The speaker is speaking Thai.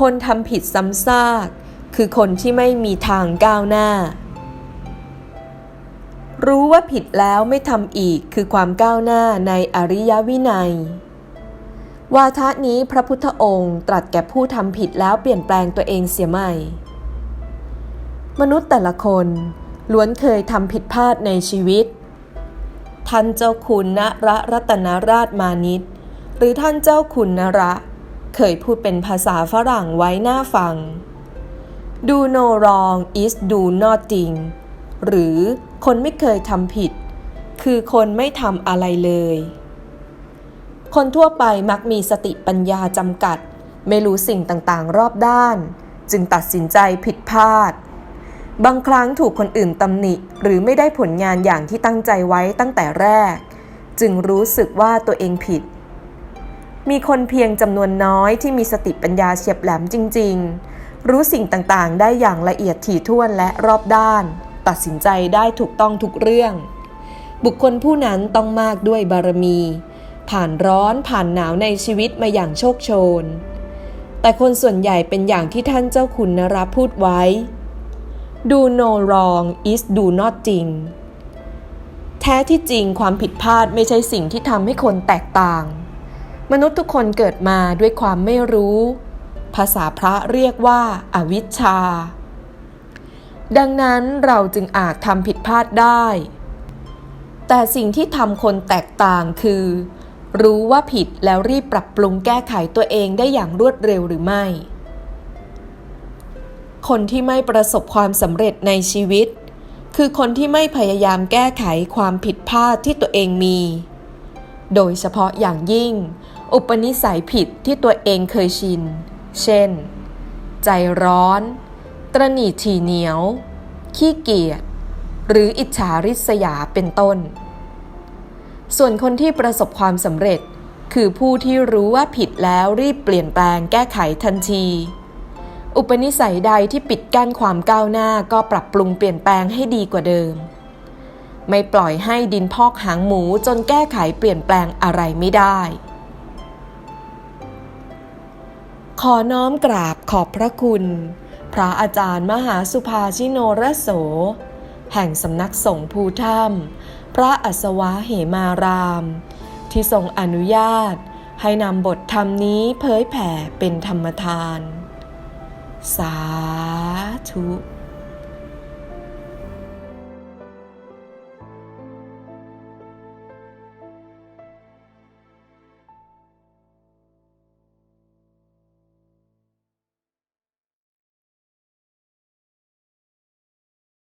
คนทำผิดซ้ำซาก คือคนที่ไม่มีทางก้าวหน้า รู้ว่าผิดแล้วไม่ทำอีกคือความก้าวหน้าในอริยวินัย วาทะนี้พระพุทธองค์ตรัสแก่ผู้ทำผิดแล้วเปลี่ยนแปลงตัวเองเสียใหม่ มนุษย์แต่ละคนล้วนเคยทำผิดพลาดในชีวิต ท่านเจ้าคุณนระรัตนราชมานิตหรือท่านเจ้าคุณนระ เคยพูดเป็นภาษาฝรั่งไว้หน้าฟัง do no wrong is do nothing หรือคนไม่เคยทำผิด คือคนไม่ทำอะไรเลย คนทั่วไปมักมีสติปัญญาจำกัด ไม่รู้สิ่งต่างๆ รอบด้าน จึงตัดสินใจผิดพลาด บางครั้งถูกคนอื่นตำหนิหรือไม่ได้ผลงานอย่างที่ตั้งใจไว้ตั้งแต่แรก จึงรู้สึกว่าตัวเองผิด มีคนเพียงจำนวนน้อยที่มีสติปัญญาเฉียบแหลมจริง ๆ รู้สิ่งต่างๆ ได้อย่างละเอียดถี่ถ้วนและรอบด้าน ตัดสินใจได้ถูกต้องทุกเรื่อง บุคคลผู้นั้นต้องมากด้วยบารมี ผ่านร้อนผ่านหนาวในชีวิตมาอย่างโชคโชน แต่คนส่วนใหญ่เป็นอย่างที่ท่านเจ้าคุณนราพูดไว้ do no wrong is do not จริงแท้ที่จริงความผิดพลาดไม่ใช่สิ่งที่ทำให้คนแตกต่าง มนุษย์ทุกคนเกิดมาด้วยความไม่รู้ ภาษาพระเรียกว่าอาวิชชา ดังนั้นเราจึงอาจทำผิดพลาดได้ แต่สิ่งที่ทำคนแตกต่างคือ รู้ว่าผิดแล้วรีบปรับปรุงแก้ไขตัวเองได้อย่างรวดเร็วหรือไม่ คนที่ไม่ประสบความสำเร็จในชีวิต คือคนที่ไม่พยายามแก้ไขความผิดพลาดที่ตัวเองมี โดยเฉพาะอย่างยิ่ง อุปนิสัยผิดที่ตัวเองเคยชิน เช่น ใจร้อน ตรณีทีเหนียว ขี้เกียจ หรืออิจฉาริษยาเป็นต้น ส่วนคนที่ประสบความสำเร็จ คือผู้ที่รู้ว่าผิดแล้วรีบเปลี่ยนแปลงแก้ไขทันที อุปนิสัยใดที่ปิดกั้นความก้าวหน้าก็ปรับปรุงเปลี่ยนแปลงให้ดีกว่าเดิม ไม่ปล่อยให้ดินพอกหางหมูจนแก้ไขเปลี่ยนแปลงอะไรไม่ได้ ขอน้อมกราบขอบพระคุณ พระอาจารย์มหาสุภาชิโนรโส แห่งสำนักสงฆ์ภูถ้ำพระอัศวะเหมาราม ที่ทรงอนุญาต ให้นำบทธรรมนี้เผยแผ่เป็นธรรมทาน สาธุ